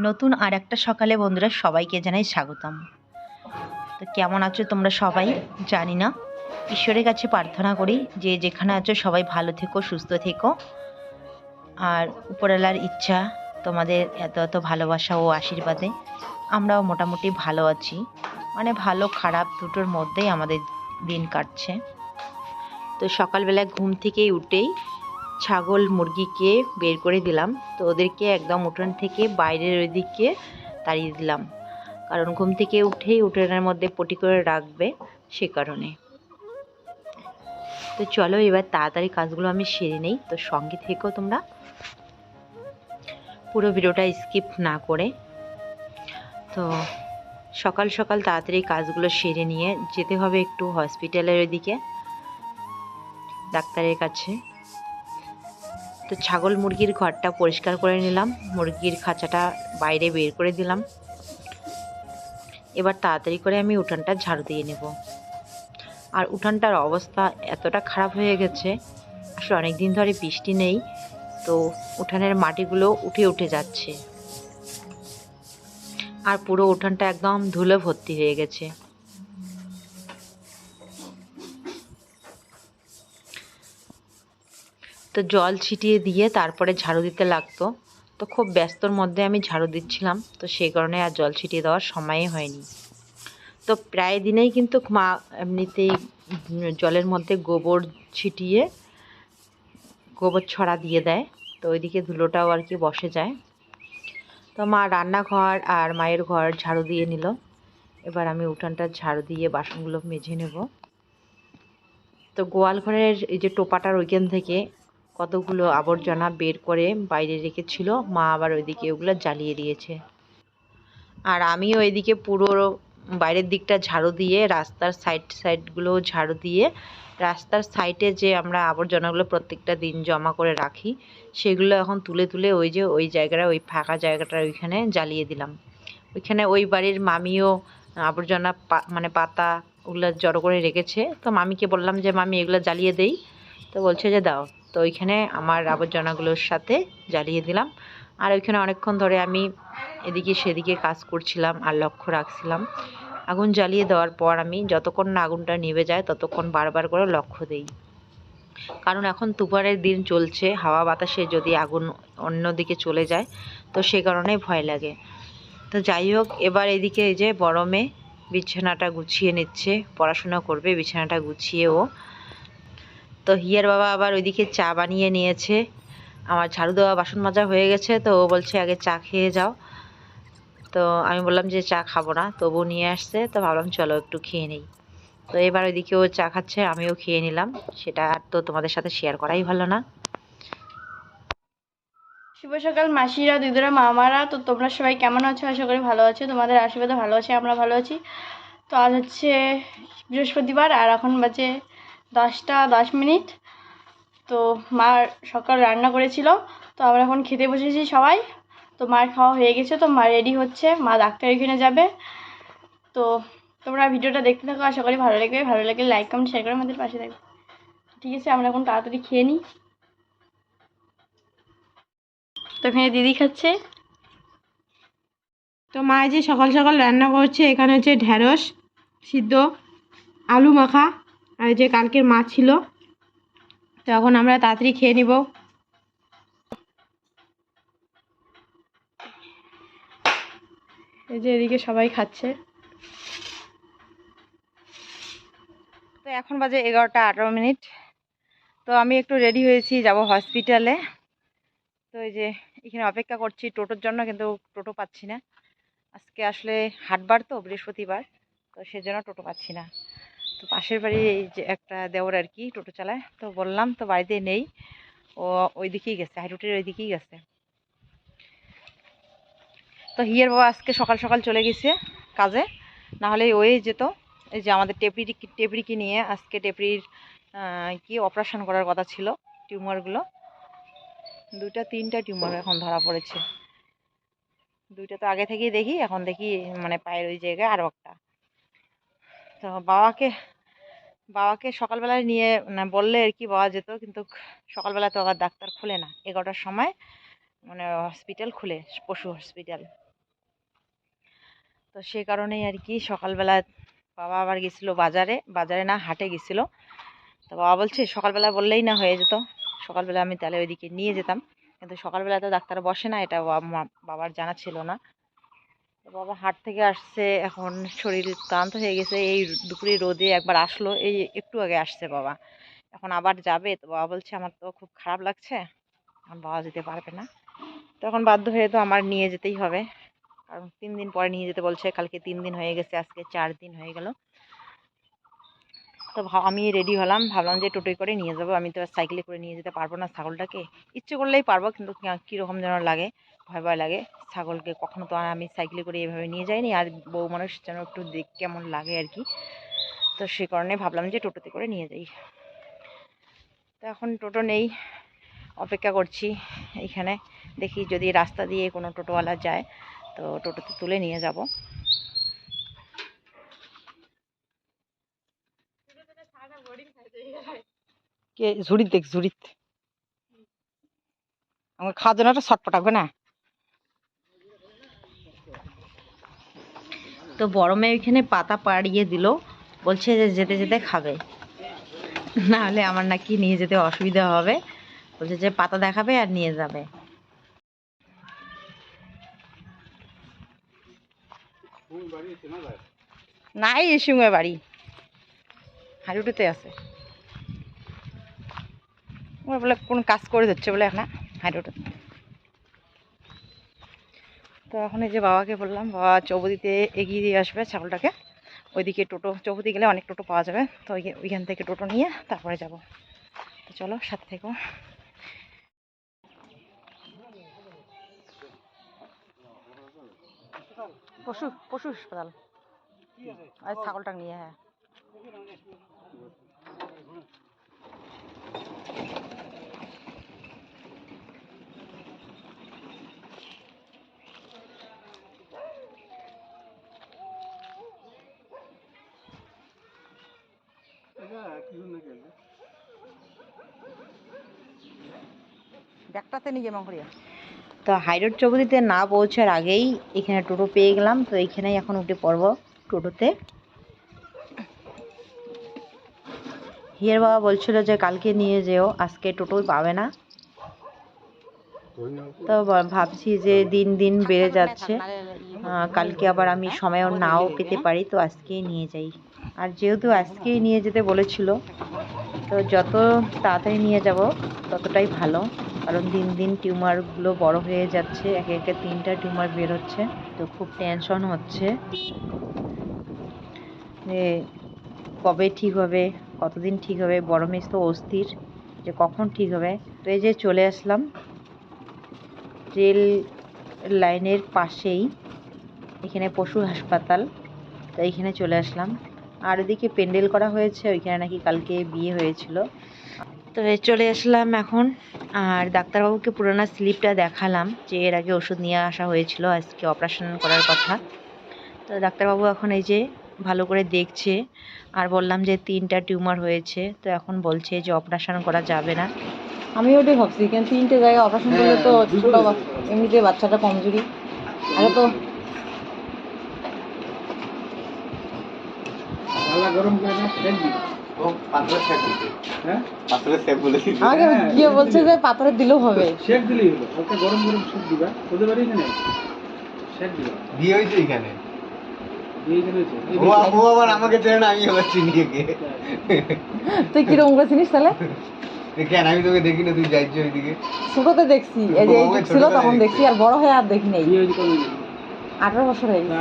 নতুন আর একটা সকালে বন্ধুরা সবাইকে জানাই স্বাগতম। তো কেমন আছো তোমরা সবাই? জানি না। ঈশ্বরের কাছে প্রার্থনা করি যে যেখানে আছো সবাই ভালো থেকো, সুস্থ থেকো। আর উপরওয়ালার ইচ্ছা তোমাদের এত এত ভালোবাসা ও আশীর্বাদে আমরাও মোটামুটি ভালো আছি। মানে ভালো, খারাপ দুটোর মধ্যেই আমাদের দিন কাটছে। তো সকালবেলা ঘুম থেকেই উঠেই ছাগল মুরগিকে বের করে দিলাম। তো ওদেরকে একদম উঠোন থেকে বাইরের ওইদিকে তাড়িয়ে দিলাম। কারণ ঘুম থেকে উঠেই উঠোনের মধ্যে পটি করে রাখবে সে কারণে। তো চলো এবার তাড়াতাড়ি কাজগুলো আমি সেরে নেই। তো সঙ্গে থেকেও তোমরা। পুরো ভিডিওটা স্কিপ না করে। তো সকাল সকাল তাড়াতাড়ি কাজগুলো সেরে নিয়ে যেতে হবে একটু হসপিটালের ওইদিকে, ডাক্তারের কাছে। তো ছাগল মুরগির ঘরটা পরিষ্কার করে নিলাম। মুরগির খাঁচাটা বাইরে বের করে দিলাম। এবার তাড়াতাড়ি করে আমি উঠানটা ঝাড়ু দিয়ে নেব। আর উঠানটার অবস্থা এতটা খারাপ হয়ে গেছে, আসলে অনেক দিন ধরে বৃষ্টি নেই, তো উঠানের মাটিগুলো উঠে উঠে যাচ্ছে। আর পুরো উঠানটা একদম ধুলো ভর্তি হয়ে গেছে। তো জল ছিটিয়ে দিয়ে তারপরে ঝাড়ু দিতে লাগতো। তো খুব ব্যস্তর মধ্যে আমি ঝাড়ু দিচ্ছিলাম। তো সেই কারণে আর জল ছিটিয়ে দেওয়ার সময়ই হয়নি। তো প্রায় দিনেই কিন্তু মা এমনিতেই জলের মধ্যে গোবর ছিটিয়ে গোবর ছড়া দিয়ে দেয়। তো ওইদিকে ধুলোটাও আর কি বসে যায়। তো মা রান্নাঘর আর মায়ের ঘর ঝাড়ু দিয়ে নিল। এবার আমি উঠানটা ঝাড়ু দিয়ে বাসনগুলো মেজে নেব। তো গোয়াল ঘরের এই যে টোপাটার ওইখান থেকে কতগুলো আবর্জনা বের করে বাইরে রেখেছিল, মা আবার ওইদিকে ওগুলো জ্বালিয়ে দিয়েছে। আর আমিও ওইদিকে পুরো বাইরের দিকটা ঝাড়ু দিয়ে, রাস্তার সাইড সাইডগুলো ঝাড়ু দিয়ে, রাস্তার সাইডে যে আমরা আবর্জনাগুলো প্রত্যেকটা দিন জমা করে রাখি, সেগুলো এখন তুলে তুলে ওই যে ওই জায়গাটা, ওই ফাঁকা জায়গাটার ওইখানে জ্বালিয়ে দিলাম। ওইখানে ওই বাড়ির মামিও আবর্জনা মানে পাতা ওগুলো জড়ো করে রেখেছে। তো মামিকে বললাম যে, মামি, এগুলো জ্বালিয়ে দেই। তো বলছে যে, দাও। তো ওইখানে আমার আবর্জনাগুলোর সাথে জ্বালিয়ে দিলাম। আর ওইখানে অনেকক্ষণ ধরে আমি এদিকে সেদিকে কাজ করছিলাম আর লক্ষ্য রাখছিলাম। আগুন জ্বালিয়ে দেওয়ার পর আমি যতক্ষণ না আগুনটা নিভে যায় ততক্ষণ বারবার করে লক্ষ্য দেই। কারণ এখন তুফানের দিন চলছে, হাওয়া বাতাসে যদি আগুন অন্য দিকে চলে যায়, তো সে কারণে ভয় লাগে। তো যাই হোক, এবার এদিকে এই যে বড় বিছানাটা গুছিয়ে নিচ্ছে, পড়াশোনা করবে, বিছানাটা গুছিয়ে ও তো হিয়ার বাবা আবার ওইদিকে চা বানিয়ে নিয়েছে। আমার ঝাড়ু দেওয়া বাসন মাজা হয়ে গেছে, তো ও বলছে আগে চা খেয়ে যাও। তো আমি বললাম যে চা খাব না তবু নিয়ে আসছে, তো ভাবলাম চলো একটু খেয়ে নেই। তো এবার ওইদিকে ও চা খাচ্ছে, আমিও খেয়ে নিলাম। সেটা আর তো তোমাদের সাথে শেয়ার করাই ভালো না। শুভ সকাল মাসিরা, দিদিরা, মামারা, তো তোমরা সবাই কেমন আছো? আশা করি ভালো আছো। তোমাদের আশীর্বাদে ভালো আছি, আমরা ভালো আছি। তো আজ হচ্ছে বৃহস্পতিবার, আর এখন বাজে দশটা, দশ মিনিট। তো মা সকাল রান্না করেছিল। তো আমরা এখন খেতে বসেছি সবাই। তো মার খাওয়া হয়ে গেছে, তো মা রেডি হচ্ছে। মা ডাক্তার এখানে যাবে। তো তোমরা ভিডিওটা দেখতে থাকো। আশা করি ভালো লাগবে। ভালো লাগলে লাইক কমেন্ট শেয়ার করে আমাদের পাশে থাকবে। ঠিক আছে, আমরা এখন তাড়াতাড়ি খেয়ে নিই। তো এখানে দিদি খাচ্ছে। তো মা যে সকাল সকাল রান্না করছে, এখানে হচ্ছে ঢ্যাঁড়স সিদ্ধ, আলু মাখা। আর যে কালকের মাছ ছিল তো এখন আমরা তাড়াতাড়ি খেয়ে নিব। এই যে এদিকে সবাই খাচ্ছে। তো এখন বাজে এগারোটা আঠারো মিনিট। তো আমি একটু রেডি হয়েছি, যাব হসপিটালে। তো এই যে এখানে অপেক্ষা করছি টোটোর জন্য, কিন্তু টোটো পাচ্ছি না। আজকে আসলে হাটবার তো, বৃহস্পতিবার। তো সেজন্য টোটো পাচ্ছি না। তো পাশের বাড়ি এই যে একটা দেওর আর কি টোটো চালায়, তো বললাম, তো বাড়িতে নেই। ও ওই দিকেই গেছে হাইরুটির ওই দিকেই গেছে। তো হিয়ার বাবা আজকে সকাল সকাল চলে গেছে কাজে, না হলে ওই যেত, এই যে আমাদের টেপরি টেপরিকে নিয়ে আজকে টেপরির কি অপারেশন করার কথা ছিল টিউমারগুলো। দুইটা, তিনটা টিউমার এখন ধরা পড়েছে। দুইটা তো আগে থেকেই দেখি, এখন দেখি মানে পায়ের ওই জায়গায় আরও একটা। তো বাবাকে বাবাকে সকালবেলায় নিয়ে না বললে আর কি পাওয়া যেত, কিন্তু সকালবেলা তো আবার ডাক্তার খুলে না। এগারোটার সময় মানে হসপিটাল খুলে, পশু হসপিটাল তো সেই কারণেই আর কি সকালবেলা বাবা আবার গেছিল বাজারে বাজারে না, হাটে গেছিল। তো বাবা বলছে, সকালবেলা বললেই না হয়ে যেত। সকালবেলা আমি তাহলে ওইদিকে নিয়ে যেতাম। কিন্তু সকালবেলা তো ডাক্তার বসে না, এটা বাবার জানা ছিল না। তো বাবা হাট থেকে আসছে, এখন শরীর ক্লান্ত হয়ে গেছে, এই দুপুরে রোদে একবার আসলো, এই একটু আগে আসছে বাবা। এখন আবার যাবে, তো বাবা বলছে আমার তো খুব খারাপ লাগছে, এখন বাবা যেতে পারবে না। তখন বাধ্য হয়ে তো আমার নিয়ে যেতেই হবে, কারণ তিন দিন পরে নিয়ে যেতে বলছে, কালকে তিন দিন হয়ে গেছে, আজকে চার দিন হয়ে গেল। তো আমি রেডি হলাম, ভাবলাম যে টোটোয় করে নিয়ে যাব, আমি তো সাইকেলে করে নিয়ে যেতে পারব না ছাগলটাকে। ইচ্ছে করলেই পারব, কিন্তু কীরকম যেন লাগে। ভয় ভয় লাগে। ছাগলকে কখনো তো আর আমি সাইকেলে করে এভাবে নিয়ে যাইনি। আর বউ মানুষ যেন একটু দেখ কেমন লাগে আর কি তো সে কারণে ভাবলাম যে টোটোতে করে নিয়ে যাই। তো এখন টোটো নেই, অপেক্ষা করছি এইখানে দেখি যদি রাস্তা দিয়ে কোনো টোটোওয়ালা যায়, তো টোটোতে তুলে নিয়ে যাব। কে? ঝুড়িত দেখ ঝুড়িত। আমার খাওয়ার জন্য একটা ছটপট না? তো বড় মেয়ে ওইখানে পাতা পাড়িয়ে দিল। বলছে যে যেতে যেতে খাবে। না হলে আমার নাকি নিয়ে যেতে অসুবিধা হবে। বলছে যে পাতা দেখাবে আর নিয়ে যাবে। নাই এই সঙ্গে বাড়ি। হাড়ুটুতে আছে। ওরা বলে, কোন কাজ করে দিচ্ছে বলে এখন হাড়ুটু তো এখন এই যে বাবাকে বললাম, বাবা চৌবদিতে এগিয়ে দিয়ে আসবে ছাগলটাকে। ওইদিকে টোটো, চৌবদি গেলে অনেক টোটো পাওয়া যাবে। তো ওই- ওইখান থেকে টোটো নিয়ে তারপরে যাব। তো চলো, সাথে থেকো। পশু পশু হাসপাতাল। আর ছাগলটা নিয়ে হ্যাঁ। তো হাইরোড চৌপতিতে না পৌঁছার আগেই এখানে টোটো পেয়ে গেলাম, তো এইখানেই এখন উঠে পড়ব টোটোতে। হিয়ার বাবা বলছিল যে কালকে নিয়ে যেও, আজকে টোটোই পাবে না। তো ভাবছি যে দিন দিন বেড়ে যাচ্ছে। কালকে আবার আমি সময়ও নাও পেতে পারি, তো আজকেই নিয়ে যাই। আর যেহেতু আজকেই নিয়ে যেতে বলেছিল, তো যত তাড়াতাড়ি নিয়ে যাব ততটাই ভালো। কারণ দিন দিন টিউমারগুলো বড় হয়ে যাচ্ছে, একে একে তিনটা টিউমার বের হচ্ছে, তো খুব টেনশন হচ্ছে। যে কবে ঠিক হবে, কতদিন ঠিক হবে, বড় মেস তো অস্থির, যে কখন ঠিক হবে। তো এই যে চলে আসলাম রেল লাইনের পাশেই, এখানে পশু হাসপাতাল, তো এইখানে চলে আসলাম। আর ওদিকে প্যান্ডেল করা হয়েছে ওইখানে নাকি কালকে বিয়ে হয়েছিল। তো চলে আসলাম এখন আর ডাক্তারবাবুকে পুরোনো স্লিপটা দেখালাম যে এর আগে ওষুধ নিয়ে আসা হয়েছিল আজকে অপারেশন করার কথা। তো ডাক্তারবাবু এখন এই যে ভালো করে দেখছে আর বললাম যে তিনটা টিউমার হয়েছে তো এখন বলছে যে অপারেশন করা যাবে না। আমি ওটাই ভাবছি কেন তিনটে জায়গায় অপারেশন করলে তো ছোট এমনিতে বাচ্চাটা কমজোরি। আগে তো পালা গরম করে না সেক দিবি ও পাথরের শেপ বলছে হ্যাঁ? পাথরের শেপ বলেছি আমাকে হ্যাঁ, গিয়ে বলছে দিবি। যে পাথরে দিলেও হবে। শেক দিলেই হলো। ওকে গরম গরম শেক দিবা। তোদের বাড়ি এখানে শেক দিবা। বিয়ে হয়েছে এখানে? দিয়ে এখানে হয়েছে। এই ও ও আবার আমাকে চেনে না আমি আবার চিনি একে। তুই কীরকম করে চিনিস তাহলে? কেন? আমি তোকে দেখি না তুই যাইছি ওইদিকে। ছোটতে দেখছি। এই যে ছিল তখন দেখছি। আর বড় হয়ে আর দেখি নাই। আঠারো বছর হয়ে গেছে।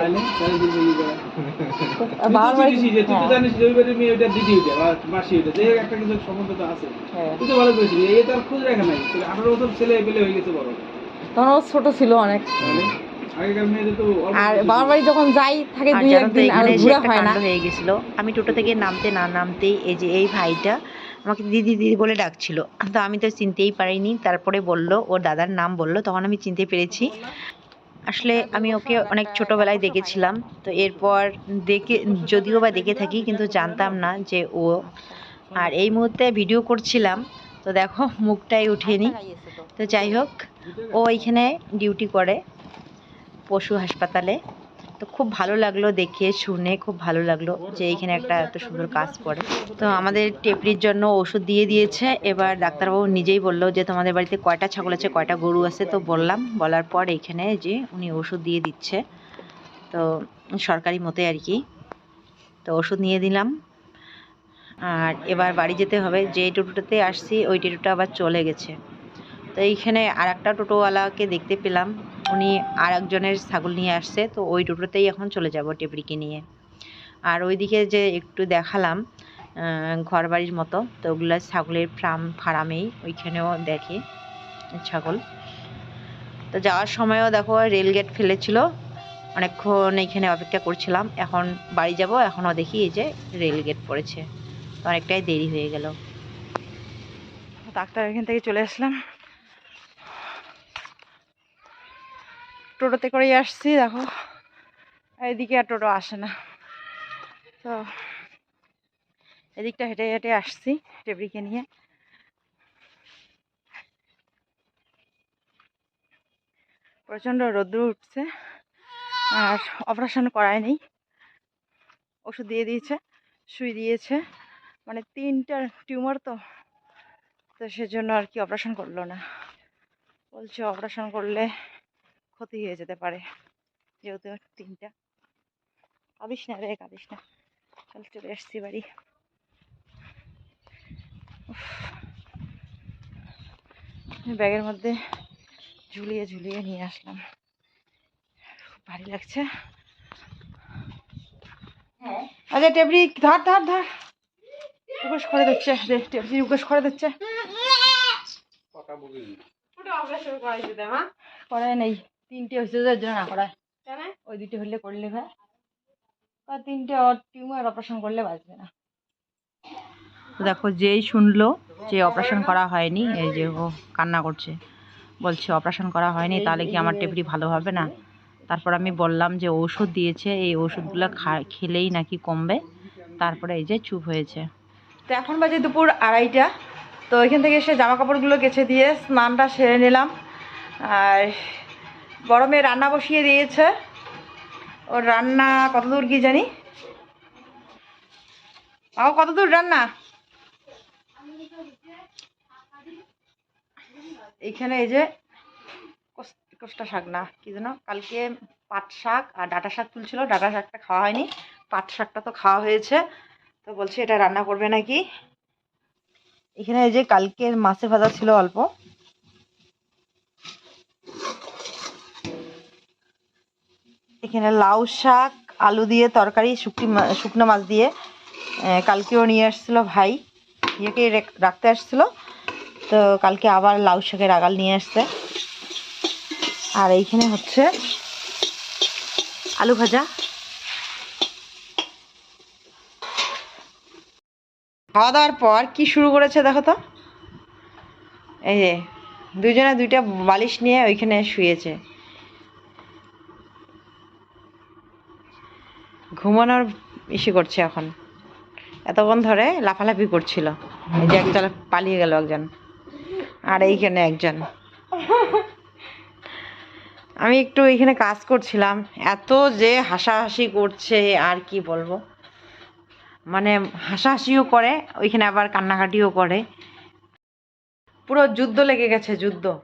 বাবার বাড়ি তুই তো হ্যাঁ, জানিস যে ওই মেয়ে ওইটা দিদি ওইটা মাসি ওইটা যে একটা কিছু সম্বন্ধ তো আছে। তুই তো ভালো করেছিলি এই তো খোঁজ রাখা নাই। আঠারো বছর ছেলে পেলে গেছে বড়। তখন ও ছোট ছিল অনেক। আর বাবার বাড়ি যখন যাই থাকে আর দুই একদিন আর ঘুরে হয় না। হয়ে গেছিল। আমি টোটো থেকে নামতে না নামতেই এই যে এই ভাইটা আমাকে দিদি দিদি বলে ডাকছিল। তো আমি তো চিনতেই পারিনি। তারপরে বলল ওর দাদার নাম বলল। তখন আমি চিনতে পেরেছি। আসলে আমি ওকে অনেক ছোটবেলায় দেখেছিলাম, তো এরপর দেখে, যদিও বা দেখে থাকি, কিন্তু জানতাম না যে ও। আর এই মুহূর্তে ভিডিও করছিলাম, তো দেখো, মুখটাই উঠেনি তো যাই হোক, ও এখানে ডিউটি করে পশু হাসপাতালে। তো খুব ভালো লাগল দেখে, শুনে খুব ভালো লাগল যে এইখানে একটা এত সুন্দর কাজ করে। তো আমাদের টেপরির জন্য ওষুধ দিয়ে দিয়েছে। এবার ডাক্তারবাবু নিজেই বলল যে, তোমাদের বাড়িতে কয়টা ছাগল আছে, কয়টা গরু আছে? তো বললাম, বলার পর এইখানে যে উনি ওষুধ দিয়ে দিচ্ছে। তো সরকারি মতে আর কি। তো ওষুধ নিয়ে দিলাম। আর এবার বাড়ি যেতে হবে। যে টোটোটাতে আসছি, ওই টোটোটা আবার চলে গেছে। তো এইখানে আর একটা টোটোওয়ালাকে দেখতে পেলাম। উনি আর একজনের ছাগল নিয়ে আসছে, তো ওই টোটোতেই এখন চলে যাব টেপরিকে নিয়ে। আর ওইদিকে যে একটু দেখালাম ঘর বাড়ির মতো, তো ওগুলো ছাগলের ফার্ম, ফার্মেই ওইখানেও দেখে ছাগল। তো যাওয়ার সময়ও দেখো, রেল গেট ফেলেছিল, অনেকক্ষণ এইখানে অপেক্ষা করছিলাম, এখন বাড়ি যাব, এখনও দেখি এই যে রেল গেট পড়েছে। তো অনেকটাই দেরি হয়ে গেল। ডাক্তার এখান থেকে চলে আসলাম। টোটোতে করেই আসছি, দেখো। এদিকে আর টোটো আসে না। তো এদিকটা হেঁটে হেঁটে আসছি টেবরিকে নিয়ে। প্রচণ্ড রোদ্র উঠছে, আর অপারেশন করায় নেই। ওষুধ দিয়ে দিয়েছে সুই দিয়েছে। মানে তিনটা টিউমার তো তো সেজন্য আর কি অপারেশন করল না। বলছে অপারেশন করলে ক্ষতি হয়ে যেতে পারে। যেহেতু তিনটা। কাঁদিস না রে কাঁদিস না। চল চলে আসছি বাড়ি। উফ। ব্যাগের মধ্যে ঝুলিয়ে ঝুলিয়ে নিয়ে আসলাম। খুব ভারী লাগছে। আচ্ছা টেবরি ধর ধর ধর। উকেশ করে দিচ্ছে। দে টেবরি উকেশ করে দিচ্ছে। করায় নেই। তিনটে হয়েছে তো এর জন্য না করায়। কেন? ওই দুটো হলে করলে ভাই। আর তিনটে টিউমার অপারেশন করলে বাঁচবে না। তো দেখো যেই শুনলো যে অপারেশন করা হয়নি এই যে ও কান্না করছে বলছে অপারেশন করা হয়নি তাহলে কি আমার টেপরি ভালো হবে না? তারপর আমি বললাম যে ওষুধ দিয়েছে এই ওষুধগুলো খা খেলেই নাকি কমবে। তারপরে এই যে চুপ হয়েছে। তো এখন বাজে দুপুর আড়াইটা। তো এখান থেকে এসে জামা কাপড়গুলো কেচে দিয়ে স্নানটা সেরে নিলাম। আর বড় মেয়ে রান্না বসিয়ে দিয়েছে। ওর রান্না কত দূর কি জানি? ও কত দূর রান্না? এইখানে এই যে কোষ্টা শাক না, কি যেন? কালকে পাট শাক আর ডাটা শাক তুলছিল, ডাটা শাকটা খাওয়া হয়নি। পাট শাকটা তো খাওয়া হয়েছে। তো বলছে এটা রান্না করবে নাকি? এখানে এই যে কালকের মাছে ভাজা ছিল অল্প। এখানে লাউ শাক, আলু দিয়ে তরকারি, শুকনি শুকনো মাছ দিয়ে। কালকেও নিয়ে আসছিল ভাই। ইয়েকে রেখ- রাখতে আসছিল। তো কালকে আবার লাউ শাকের আগাল নিয়ে আসছে। আর এইখানে হচ্ছে আলু ভাজা। খাওয়া দাওয়ার পর কি শুরু করেছে দেখো তো? এই যে, দুজনে দুইটা বালিশ নিয়ে ওইখানে শুয়েছে। ঘুমানোর ইসে করছে এখন। এতক্ষণ ধরে লাফালাফি করছিল। এই যে একজন পালিয়ে গেল একজন। আর এইখানে একজন। আমি একটু এখানে কাজ করছিলাম। এত যে হাসাহাসি করছে, আর কি বলব? মানে হাসাহাসিও করে, ওইখানে আবার কান্নাকাটিও করে। পুরো যুদ্ধ লেগে গেছে, যুদ্ধ।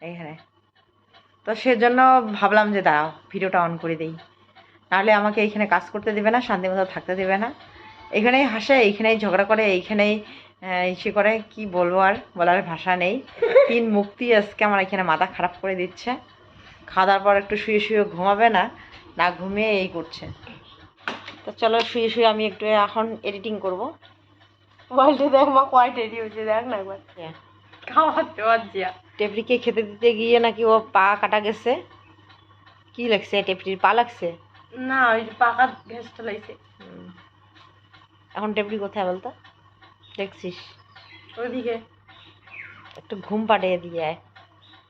এইখানে। তো সেজন্য ভাবলাম যে দাঁড়াও, ভিডিওটা অন করে দেই। নাহলে আমাকে এইখানে কাজ করতে দেবে না শান্তি মতো থাকতে দেবে না। এখানেই হাসে এইখানেই ঝগড়া করে এইখানেই ইসে করে কি বলব আর বলার ভাষা নেই। তিন মুক্তি আজকে আমার এখানে মাথা খারাপ করে দিচ্ছে। খাওয়া দাওয়ার পর একটু শুয়ে শুয়ে ঘুমাবে না না ঘুমিয়ে এই করছে। তো চলো শুয়ে শুয়ে আমি একটু এখন এডিটিং করব। মোবাইলটা দেখ মা কয় টেডি হয়েছে দেখ না একবার। খাওয়াতে পারছি টেপরিকে খেতে দিতে গিয়ে নাকি ও পা কাটা গেছে? কি লাগছে? টেপড়ির পা লাগছে? না ওই পাকা গ্যাসটা লাগছে এখন টেপরি কোথায় বলতো? দেখছিস। ওইদিকে। একটু ঘুম পাড়িয়ে দিয়ে আয়।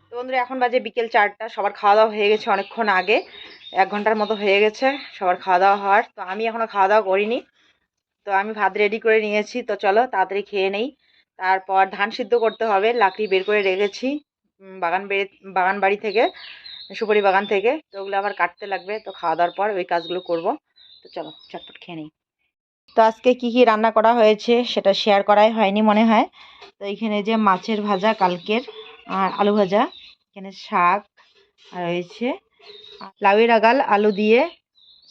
তো বন্ধুরা এখন বাজে বিকেল চারটা সবার খাওয়া দাওয়া হয়ে গেছে অনেকক্ষণ আগে। এক ঘণ্টার মতো হয়ে গেছে সবার খাওয়া দাওয়া হওয়ার। তো আমি এখনও খাওয়া দাওয়া করিনি। তো আমি ভাত রেডি করে নিয়েছি। তো চলো তাড়াতাড়ি খেয়ে নেই। তারপর ধান সিদ্ধ করতে হবে। লাকড়ি বের করে রেখেছি বাগান বেড়ে বাগান বাড়ি থেকে। সুপারি বাগান থেকে, তো ওগুলো আবার কাটতে লাগবে, তো খাওয়া দাওয়ার পর ওই কাজগুলো করব। তো চলো, চটপট খেয়ে নিই। তো আজকে কি কি রান্না করা হয়েছে সেটা শেয়ার করাই হয়নি মনে হয়। তো এখানে যে মাছের ভাজা কালকের আর আলু ভাজা, এখানে শাক রয়েছে লাউয়ের আগাল, আলু দিয়ে,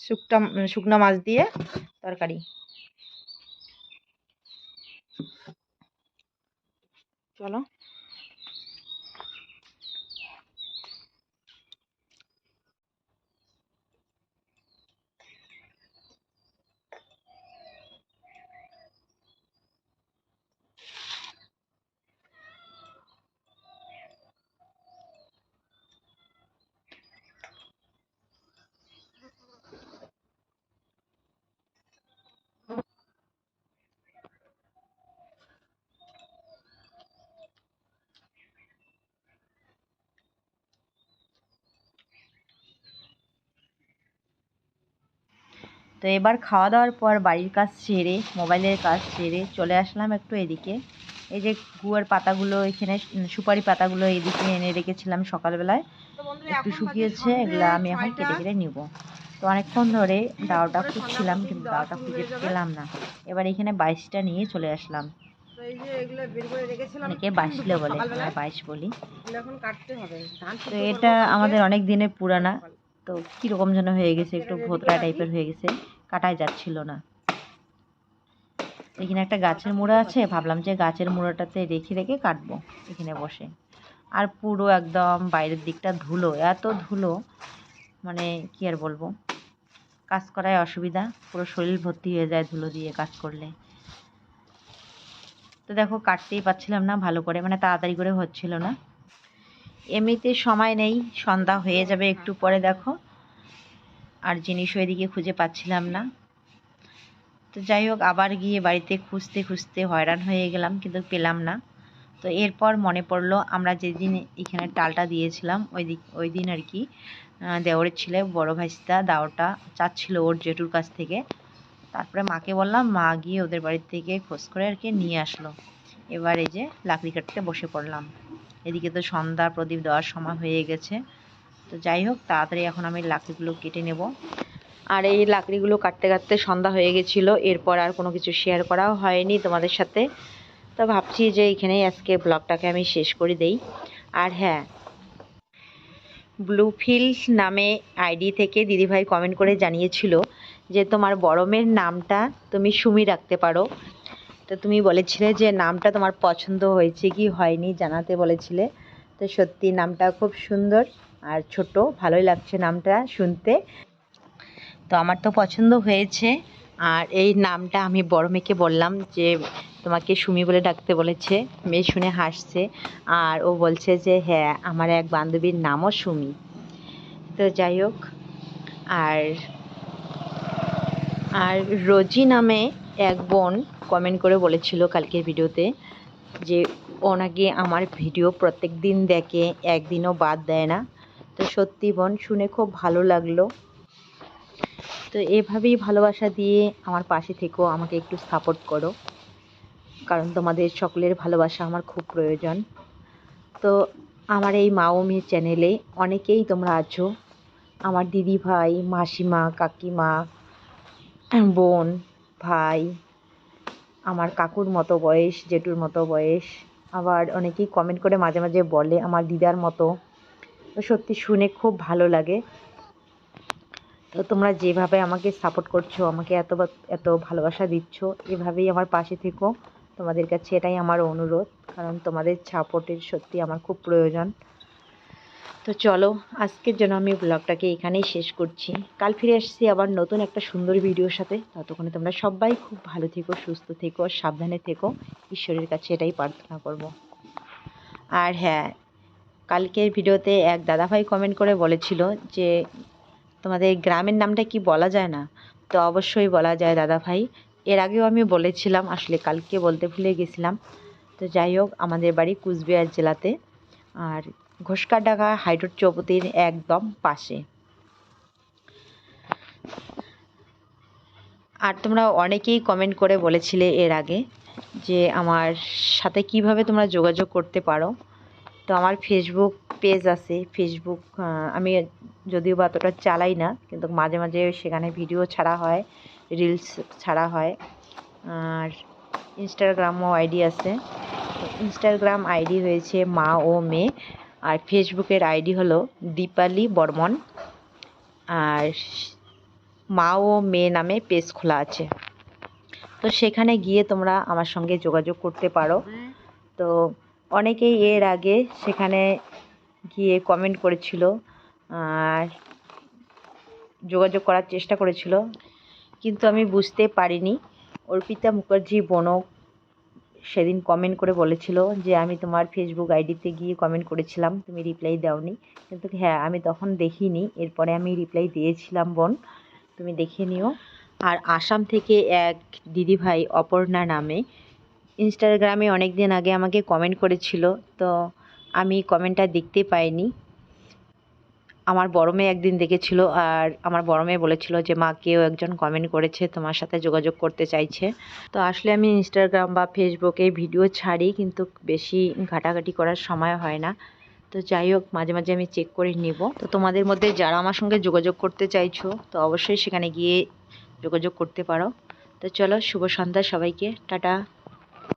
শুকটা, শুকনো মাছ দিয়ে তরকারি। চলো। তো এবার খাওয়া দাওয়ার পর বাড়ির কাজ সেরে মোবাইলের কাজ সেরে চলে আসলাম একটু এদিকে। এই যে গুয়ার পাতাগুলো এখানে সুপারি পাতাগুলো এদিকে এনে রেখেছিলাম সকালবেলায়। একটু শুকিয়েছে এগুলো আমি এখন কেটে কেটে নিব। তো অনেকক্ষণ ধরে দাওটা খুঁজছিলাম কিন্তু দাওটা খুঁজে পেলাম না। এবার এখানে বাইশটা নিয়ে চলে আসলাম। অনেকে বাইশলে বলে বাইশ বলি। তো এটা আমাদের অনেক দিনের পুরানা। তো কীরকম যেন হয়ে গেছে, একটু ভোতরা টাইপের হয়ে গেছে কাটাই যাচ্ছিল না। এখানে একটা গাছের মুড়া আছে, ভাবলাম যে গাছের মুড়াটাতে রেখে রেখে কাটবো এখানে বসে। আর পুরো একদম বাইরের দিকটা ধুলো, এত ধুলো মানে কি আর বলব, কাজ করায় অসুবিধা, পুরো শরীর ভর্তি হয়ে যায় ধুলো দিয়ে কাজ করলে। তো দেখো, কাটতেই পারছিলাম না ভালো করে মানে তাড়াতাড়ি করে হচ্ছিল না। এমনিতে সময় নেই, সন্ধ্যা হয়ে যাবে, একটু পরে দেখো। আর জিনিসও এদিকে খুঁজে পাচ্ছিলাম না। তো যাই হোক, আবার গিয়ে বাড়িতে খুঁজতে খুঁজতে হয়রান হয়ে গেলাম, কিন্তু পেলাম না। তো এরপর মনে পড়ল, আমরা যেদিন এখানে টালটা দিয়েছিলাম ওই দিক ওই দিন আর কি দেওরের ছেলে, বড় ভাইস্তা, দাওটা চাচ্ছিল ওর জেঠুর কাছ থেকে। তারপরে মাকে বললাম, মা গিয়ে ওদের বাড়ির থেকে খোঁজ করে আর কি নিয়ে আসলো। এবার এই যে লাকড়ি কাটতে বসে পড়লাম। এদিকে তো সন্ধ্যা প্রদীপ দেওয়ার সময় হয়ে গেছে। তো যাই হোক, তাড়াতাড়ি এখন আমি লাকড়িগুলো কেটে নেব। আর এই লাকড়িগুলো কাটতে কাটতে সন্ধ্যা হয়ে গেছিল, এরপর আর কোনো কিছু শেয়ার করাও হয়নি তোমাদের সাথে। তো ভাবছি যে এখানেই আজকে ব্লগটাকে আমি শেষ করে দেই। আর হ্যাঁ ব্লুফিল নামে আইডি থেকে দিদিভাই কমেন্ট করে জানিয়েছিল যে তোমার বড় মেয়ের নামটা তুমি সুমি রাখতে পারো। তো তুমি বলেছিলে যে নামটা তোমার পছন্দ হয়েছে কি হয়নি জানাতে বলেছিলে। তো সত্যি নামটা খুব সুন্দর আর ছোট, ভালোই লাগছে নামটা শুনতে। তো আমার তো পছন্দ হয়েছে আর এই নামটা আমি বড় মেয়েকে বললাম যে তোমাকে সুমি বলে ডাকতে বলেছে, মেয়ে শুনে হাসছে আর ও বলছে যে হ্যাঁ আমার এক বান্ধবীর নামও সুমি। তো যাই হোক, আর আর রোজি নামে এক বোন কমেন্ট করে বলেছিল কালকের ভিডিওতে যে, ও নাকি আমার ভিডিও প্রত্যেক দিন দেখে, একদিনও বাদ দেয় না। তো সত্যি বোন, শুনে খুব ভালো লাগল। তো এভাবেই ভালোবাসা দিয়ে আমার পাশে থেকেও আমাকে একটু সাপোর্ট করো। কারণ তোমাদের সকলের ভালোবাসা আমার খুব প্রয়োজন। তো আমার এই মা ও মেয়ে চ্যানেলে অনেকেই তোমরা আছো। আমার দিদি ভাই মাসিমা, কাকিমা, বোন ভাই, আমার কাকুর মতো বয়স, জেঠুর মতো বয়স। আবার অনেকেই কমেন্ট করে মাঝে মাঝে বলে আমার দিদার মতো। তো সত্যি শুনে খুব ভালো লাগে। তো তোমরা যেভাবে আমাকে সাপোর্ট করছ, আমাকে এত এত ভালোবাসা দিচ্ছ, এভাবেই আমার পাশে থেকো। তোমাদের কাছে এটাই আমার অনুরোধ। কারণ তোমাদের সাপোর্টের সত্যি আমার খুব প্রয়োজন। তো চলো, আজকের জন্য আমি ব্লগটাকে এখানেই শেষ করছি। কাল ফিরে আসছি আবার নতুন একটা সুন্দর ভিডিওর সাথে। ততক্ষণে তোমরা সবাই খুব ভালো থেকো, সুস্থ থেকো, সাবধানে থেকো। ঈশ্বরের কাছে এটাই প্রার্থনা করব। আর হ্যাঁ কালকের ভিডিওতে এক দাদাভাই কমেন্ট করে বলেছিল যে, তোমাদের গ্রামের নামটা কি বলা যায় না? তো অবশ্যই বলা যায় দাদাভাই। এর আগেও আমি বলেছিলাম, আসলে কালকে বলতে ভুলে গেছিলাম। তো যাই হোক, আমাদের বাড়ি কুচবিহার জেলাতে। আর ঘোষকাডাঙ্গা হাইড্রোট চৌপতির একদম পাশে। আর তোমরা অনেকেই কমেন্ট করে বলেছিলে এর আগে যে আমার সাথে কীভাবে তোমরা যোগাযোগ করতে পারো। তো আমার ফেসবুক পেজ আছে। ফেসবুক আমি যদিও বা অতটা চালাই না, কিন্তু মাঝে মাঝে সেখানে ভিডিও ছাড়া হয় রিলস ছাড়া হয়। আর ইনস্টাগ্রামও আইডি আছে। ইনস্টাগ্রাম আইডি হয়েছে মা ও মেয়ে। আর ফেসবুকের আইডি হলো দীপালি বর্মন। আর মা ও মেয়ে নামে পেজ খোলা আছে। তো সেখানে গিয়ে তোমরা আমার সঙ্গে যোগাযোগ করতে পারো। তো অনেকেই এর আগে সেখানে গিয়ে কমেন্ট করেছিল আর যোগাযোগ করার চেষ্টা করেছিল। কিন্তু আমি বুঝতে পারিনি। অর্পিতা মুখার্জি, বনক সেদিন কমেন্ট করে বলেছিল যে, আমি তোমার ফেসবুক আইডিতে গিয়ে কমেন্ট করেছিলাম, তুমি রিপ্লাই দাওনি। কিন্তু হ্যাঁ আমি তখন দেখিনি। এরপরে আমি রিপ্লাই দিয়েছিলাম, বোন, তুমি দেখে নিও। আর আসাম থেকে এক দিদিভাই অপর্ণা নামে ইনস্টাগ্রামে অনেক দিন আগে আমাকে কমেন্ট করেছিল। তো আমি কমেন্টটা দেখতে পাইনি। আমার বড় মেয়ে একদিন দেখেছিল আর আমার বড় মেয়ে বলেছিল যে, মা, কেউ একজন কমেন্ট করেছে, তোমার সাথে যোগাযোগ করতে চাইছে। তো আসলে আমি ইনস্টাগ্রাম বা ফেসবুকে ভিডিও ছাড়ি, কিন্তু বেশি ঘাটাঘাটি করার সময় হয় না। তো যাই হোক, মাঝে মাঝে আমি চেক করে নিব। তো তোমাদের মধ্যে যারা আমার সঙ্গে যোগাযোগ করতে চাইছো, তো অবশ্যই সেখানে গিয়ে যোগাযোগ করতে পারো। তো চলো, শুভ সন্ধ্যা সবাইকে। টাটা।